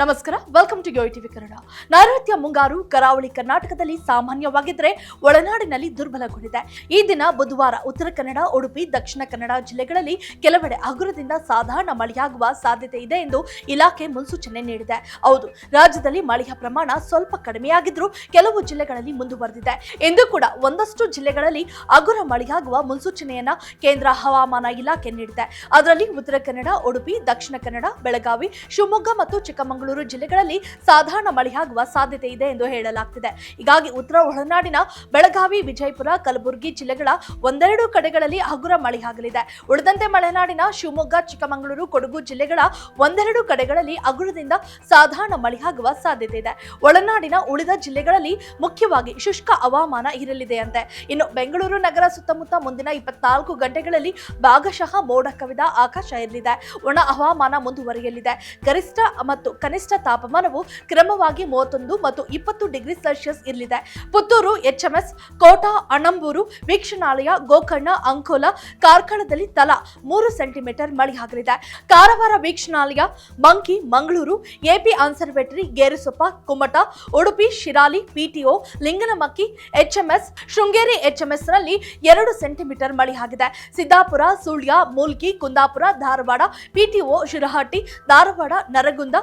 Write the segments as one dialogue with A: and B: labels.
A: ನಮಸ್ಕಾರ welcome to TV Kannada. ನೈಋತ್ಯ ಮುಂಗಾರು ಕರಾವಳಿ ಕರ್ನಾಟಕದಲ್ಲಿ ಸಾಮಾನ್ಯವಾಗಿದ್ದರೆ ಒಳನಾಡಿನಲ್ಲಿ ದುರ್ಬಲಗೊಂಡಿದೆ. ಈ ದಿನ ಬುಧವಾರ ಉತ್ತರ ಕನ್ನಡ, ಉಡುಪಿ, ದಕ್ಷಿಣ ಕನ್ನಡ ಜಿಲ್ಲೆಗಳಲ್ಲಿ ಕೆಲವೆಡೆ ಹಗುರದಿಂದ ಸಾಧಾರಣ ಮಳೆಯಾಗುವ ಸಾಧ್ಯತೆ ಇದೆ ಎಂದು ಇಲಾಖೆ ಮುನ್ಸೂಚನೆ ನೀಡಿದೆ. ಹೌದು, ರಾಜ್ಯದಲ್ಲಿ ಮಳೆಯ ಪ್ರಮಾಣ ಸ್ವಲ್ಪ ಕಡಿಮೆಯಾಗಿದ್ರೂ ಕೆಲವು ಜಿಲ್ಲೆಗಳಲ್ಲಿ ಮುಂದುವರೆದಿದೆ. ಎಂದು ಕೂಡ ಒಂದಷ್ಟು ಜಿಲ್ಲೆಗಳಲ್ಲಿ ಹಗುರ ಮಳೆಯಾಗುವ ಮುನ್ಸೂಚನೆಯನ್ನ ಕೇಂದ್ರ ಹವಾಮಾನ ಇಲಾಖೆ ನೀಡಿದೆ. ಅದರಲ್ಲಿ ಉತ್ತರ ಕನ್ನಡ, ಉಡುಪಿ, ದಕ್ಷಿಣ ಕನ್ನಡ, ಬೆಳಗಾವಿ, ಶಿವಮೊಗ್ಗ ಮತ್ತು ಚಿಕ್ಕಮಗಳೂರು ಜಿಲ್ಲೆಗಳಲ್ಲಿ ಸಾಧಾರಣ ಮಳೆಯಾಗುವ ಸಾಧ್ಯತೆ ಇದೆ ಎಂದು ಹೇಳಲಾಗ್ತಿದೆ. ಹೀಗಾಗಿ ಉತ್ತರ ಒಳನಾಡಿನ ಬೆಳಗಾವಿ, ವಿಜಯಪುರ, ಕಲಬುರಗಿ ಜಿಲ್ಲೆಗಳ ಒಂದೆರಡು ಕಡೆಗಳಲ್ಲಿ ಹಗುರ ಮಳೆಯಾಗಲಿದೆ ಉಳಿದಂತೆ ಮಲೆನಾಡಿನ ಶಿವಮೊಗ್ಗ, ಚಿಕ್ಕಮಗಳೂರು, ಕೊಡಗು ಜಿಲ್ಲೆಗಳ ಒಂದೆರಡು ಕಡೆಗಳಲ್ಲಿ ಹಗುರದಿಂದ ಸಾಧಾರಣ ಮಳೆಯಾಗುವ ಸಾಧ್ಯತೆ ಇದೆ. ಒಳನಾಡಿನ ಉಳಿದ ಜಿಲ್ಲೆಗಳಲ್ಲಿ ಮುಖ್ಯವಾಗಿ ಶುಷ್ಕ ಹವಾಮಾನ ಇರಲಿದೆಯಂತೆ ಇನ್ನು ಬೆಂಗಳೂರು ನಗರ ಸುತ್ತಮುತ್ತ ಮುಂದಿನ ಇಪ್ಪತ್ನಾಲ್ಕು ಗಂಟೆಗಳಲ್ಲಿ ಭಾಗಶಃ ಮೋಡ ಕವಿದ ಆಕಾಶ ಇರಲಿದೆ. ಒಣ ಹವಾಮಾನ ಮುಂದುವರಿಯಲಿದೆ. ಗರಿಷ್ಠ ಮತ್ತು ಕನಿಷ್ಠ ತಾಪಮಾನವು ಕ್ರಮವಾಗಿ ಮೂವತ್ತೊಂದು ಮತ್ತು ಇಪ್ಪತ್ತು ಡಿಗ್ರಿ ಸೆಲ್ಸಿಯಸ್ ಇರಲಿದೆ. ಪುತ್ತೂರು ಎಚ್ಎಂಎಸ್, ಕೋಟಾ ಅಣಂಬೂರು ವೀಕ್ಷಣಾಲಯ, ಗೋಕರ್ಣ, ಅಂಕೋಲ, ಕಾರ್ಕಳದಲ್ಲಿ ತಲಾ ಮೂರು ಸೆಂಟಿಮೀಟರ್ ಮಳೆಯಾಗಲಿದೆ Karwar ವೀಕ್ಷಣಾಲಯ, Manki, Mangaluru, AP observatory, Gerusoppa, Kumta, Udupi, Shirali, PTO, Linganamakki, HMS, Sringeri ಎಚ್ಎಂಎಸ್ನಲ್ಲಿ ಎರಡು ಸೆಂಟಿಮೀಟರ್ ಮಳೆಯಾಗಿದೆ ಸಿದ್ದಾಪುರ, ಸುಳ್ಯ, ಮೂಲ್ಕಿ, ಕುಂದಾಪುರ, ಧಾರವಾಡ, ಪಿಟಿಒ, ಶಿರಹಟ್ಟಿ, ಧಾರವಾಡ, ನರಗುಂದ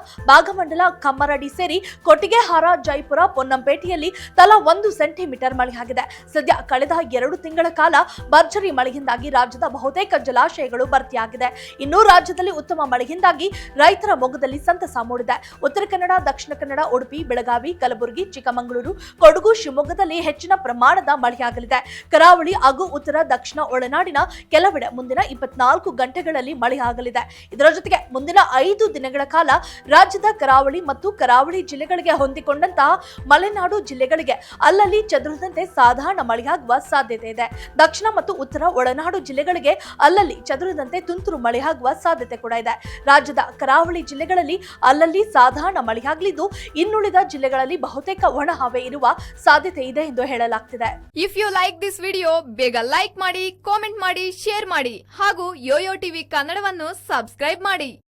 A: ಭಾಗಮಂಡಲ ಕಮ್ಮರಡಿ ಸೇರಿ ಕೊಟ್ಟಿಗೆಹಾರ, ಜೈಪುರ, ಪೊನ್ನಂಪೇಟೆಯಲ್ಲಿ ತಲಾ ಒಂದು ಸೆಂಟಿಮೀಟರ್ ಮಳೆಯಾಗಿದೆ ಸದ್ಯ ಕಳೆದ ಎರಡು ತಿಂಗಳ ಕಾಲ ಭರ್ಜರಿ ಮಳೆಯಿಂದಾಗಿ ರಾಜ್ಯದ ಬಹುತೇಕ ಜಲಾಶಯಗಳು ಭರ್ತಿಯಾಗಿದೆ. ಇನ್ನು ರಾಜ್ಯದಲ್ಲಿ ಉತ್ತಮ ಮಳೆಯಿಂದಾಗಿ ರೈತರ ಮೊಗದಲ್ಲಿ ಸಂತಸ ಮೂಡಿದೆ. ಉತ್ತರ ಕನ್ನಡ, ದಕ್ಷಿಣ ಕನ್ನಡ, ಉಡುಪಿ, ಬೆಳಗಾವಿ, ಕಲಬುರಗಿ, ಚಿಕ್ಕಮಗಳೂರು, ಕೊಡಗು, ಶಿವಮೊಗ್ಗದಲ್ಲಿ ಹೆಚ್ಚಿನ ಪ್ರಮಾಣದ ಮಳೆಯಾಗಲಿದೆ. ಕರಾವಳಿ ಹಾಗೂ ಉತ್ತರ, ದಕ್ಷಿಣ, ಒಳನಾಡಿನ ಕೆಲವೆಡೆ ಮುಂದಿನ ಇಪ್ಪತ್ನಾಲ್ಕು ಗಂಟೆಗಳಲ್ಲಿ ಮಳೆಯಾಗಲಿದೆ. ಇದರ ಜೊತೆಗೆ ಮುಂದಿನ ಐದು ದಿನಗಳ ಕಾಲ ರಾಜ್ಯದ ಕರಾವಳಿ ಮತ್ತು ಕರಾವಳಿ ಜಿಲ್ಲೆಗಳಿಗೆ ಹೊಂದಿಕೊಂಡಂತಹ ಮಲೆನಾಡು ಜಿಲ್ಲೆಗಳಿಗೆ ಅಲ್ಲಲ್ಲಿ ಚದುರದಂತೆ ಸಾಧಾರಣ ಮಳೆಯಾಗುವ ಸಾಧ್ಯತೆ ಇದೆ. ದಕ್ಷಿಣ ಮತ್ತು ಉತ್ತರ ಒಳನಾಡು ಜಿಲ್ಲೆಗಳಿಗೆ ಅಲ್ಲಲ್ಲಿ ಚದುರದಂತೆ ತುಂತುರು ಮಳೆಯಾಗುವ ಸಾಧ್ಯತೆ ಕೂಡ ಇದೆ. ರಾಜ್ಯದ ಕರಾವಳಿ ಜಿಲ್ಲೆಗಳಲ್ಲಿ ಅಲ್ಲಲ್ಲಿ ಸಾಧಾರಣ ಮಳೆಯಾಗಲಿದ್ದು, ಇನ್ನುಳಿದ ಜಿಲ್ಲೆಗಳಲ್ಲಿ ಬಹುತೇಕ ಒಣ ಹವೆ ಇರುವ ಸಾಧ್ಯತೆ ಇದೆ ಎಂದು ಹೇಳಲಾಗ್ತಿದೆ.
B: If you like this video ಬೇಗ ಲೈಕ್ ಮಾಡಿ ಕಾಮೆಂಟ್ ಮಾಡಿ ಶೇರ್ ಮಾಡಿ ಹಾಗೂ ಯೋಯೋ ಟಿವಿ ಕನ್ನಡವನ್ನು ಸಬ್ಸ್ಕ್ರೈಬ್ ಮಾಡಿ.